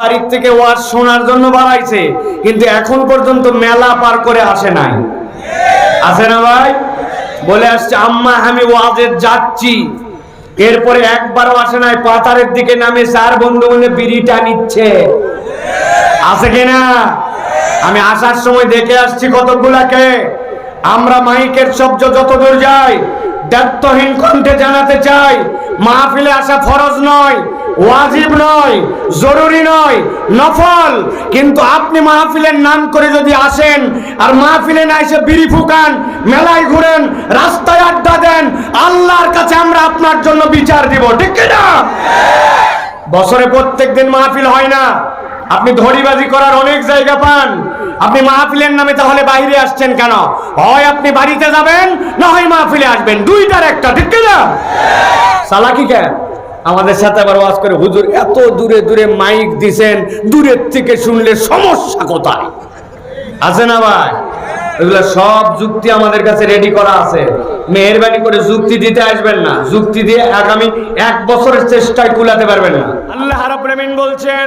বাড়ির থেকে ওয়াজ শোনার জন্য বাড়াইছে কিন্তু এখন পর্যন্ত মেলা পার করে আসে নাই। আসে না ভাই? বলে আসছে, আম্মা, আমি ওয়াজে যাচ্ছি। এরপরে একবারও আসে নাই, পাতারের দিকে নামে চার বন্ধু মিলে বিড়িটা নিচ্ছে। আছে কিনা আমি আসার সময় দেখে আসছি কতগুলাকে আমরা মাইকের শব্দ যতদূর যাই দায়িত্বহীন কণ্ঠে জানাতে চাই মাহফিলে আসা ফরজ নয়, ওয়াজিব নয়, জরুরি নয়, নফল। কিন্তু আপনি মাহফিলের নাম করে যদি আসেন আর মাহফিলে না এসে বিড়ি ফুকান, মেলায় ঘুরেন, রাস্তায় আড্ডা দেন, আল্লাহর কাছে আমরা আপনার জন্য বিচার দিব, ঠিক না বছরে প্রত্যেক দিন মাহফিল হয় না। আপনি ধরিবাজি করার অনেক জায়গা পান। আপনি মাহফিলের নামে তাহলে বাইরে আসছেন কেন? হয় আপনি বাড়িতে যাবেন, না হয় মাহফিলে আসবেন। দুইটার একটা, ঠিক না সালাকি কেন? আমাদের সাথে আবার ওয়াজ করে, হুজুর, এত দূরে দূরে মাইক দিছেন, দূরের থেকে শুনলে সমস্যা কোথায়? আছে না ভাই? এগুলো সব যুক্তি আমাদের কাছে রেডি করা আছে। মেহরবানি করে যুক্তি দিতে আসবেন না। যুক্তি দিয়ে আগামী এক বছরের চেষ্টায় কুলাতে পারবেন না। আল্লাহ রাব্বুল আমিন বলছেন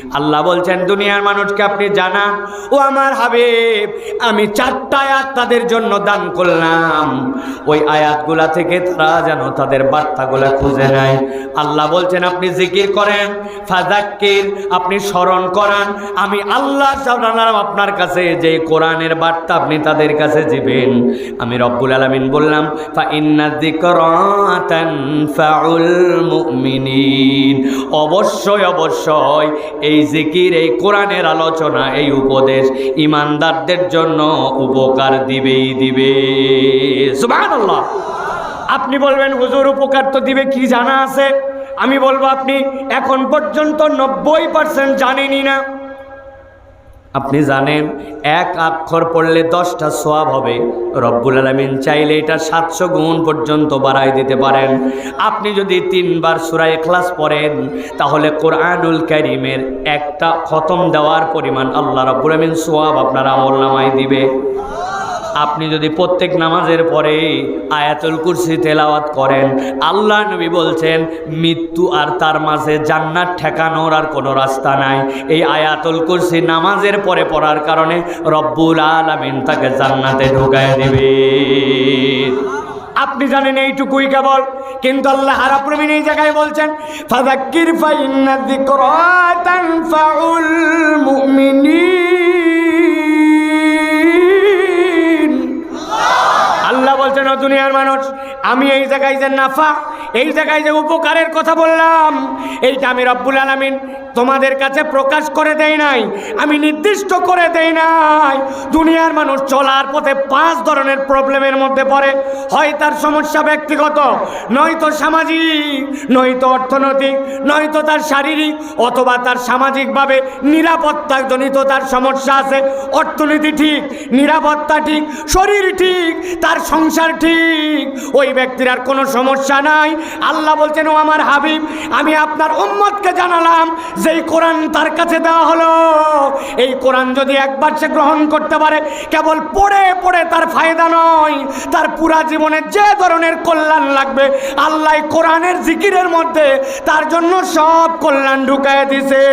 আল্লাহ বলছেন, দুনিয়ার মানুষকে আপনি জানান ও আমার হাবিব, আমি চারটা আয়াত তাদের জন্য দান করলাম। ওই আয়াতগুলা থেকে তারা যেন তাদের বার্তাগুলা খুঁজে নেয়। আল্লাহ বলছেন, আপনি জিকির করেন ফাজাক্কির আপনি স্মরণ করান। আমি আল্লাহ জানালাম আপনার কাছে যে কোরআনের বার্তা আপনি তাদের কাছে দিবেন। আমি রব্বুল আলামিন বললাম, ফা ইন্না অবশ্যই অবশ্যই, এই জিকির, এই কোরআনের আলোচনা, এই উপদেশ ইমানদারদের জন্য উপকার দিবেই দিবে। আপনি বলবেন, হুজুর, উপকার তো দিবে, কি জানা আছে? আমি বলব, আপনি এখন পর্যন্ত নব্বই পার্সেন্ট জানেনি না। আপনি জানেন, এক অক্ষর পড়লে দশটা সোয়াব হবে। রব্বুল আলমিন চাইলে এটা সাতশো গুণ পর্যন্ত বাড়াই দিতে পারেন। আপনি যদি তিনবার সুরায় ক্লাস পড়েন, তাহলে কোরআনুল ক্যারিমের একটা খতম দেওয়ার পরিমাণ আল্লাহ রব্বুল আলমিন সোয়াব আপনার আমল নামায় দিবে। আপনি যদি প্রত্যেক নামাজের পরে আয়াতুল কুরসি তেলাওয়াত করেন আল্লাহ নবী বলছেন, মৃত্যু আর তার মাঝে জান্নাত ঠেকানোর আর কোনো রাস্তা নাই। এই আয়াতুল কুরসি নামাজের পরে পড়ার কারণে রব্বুল আলামিন তাকে জান্নাতে ঢুকায় দেবে। আপনি জানেন এইটুকুই কেবল, কিন্তু আল্লাহ হারাপ্রবীণ এই জায়গায় বলছেন, ফাযাক্কির ফাইন্না যিকরা তানফাউল মুমিনিন। দুনিয়ার মানুষ আমি এই জায়গায় যে নাফা এই জায়গায় যে উপকারের কথা বললাম, এইটা আমি রব্বুল আলামিন তোমাদের কাছে প্রকাশ করে দেই নাই, আমি নির্দিষ্ট করে দেই নাই। দুনিয়ার মানুষ চলার পথে পাঁচ ধরনের প্রবলেমের মধ্যে পড়ে। হয় তার সমস্যা ব্যক্তিগত নয়তো সামাজিক নয়তো অর্থনৈতিক নয়তো তার শারীরিক, অথবা তার সামাজিকভাবে নিরাপত্তাজনিত তার সমস্যা আছে। অর্থনীতি ঠিক, নিরাপত্তা ঠিক, শরীর ঠিক, তার সংসার ঠিক। ওই ব্যক্তির আর কোনো সমস্যা নাই আল্লাহ বলছেন, ও আমার হাবিব, আমি আপনার উম্মতকে জানালাম, যেই কোরআন তার কাছে দেওয়া হলো। এই কোরআন যদি একবার সে গ্রহণ করতে পারে, কেবল পড়ে পড়ে তার ফায়দা নয়। তার পুরা জীবনে যে ধরনের কল্যাণ লাগবে, আল্লাহ কোরআনের জিকিরের মধ্যে তার জন্য সব কল্যাণ ঢুকায় দিছে।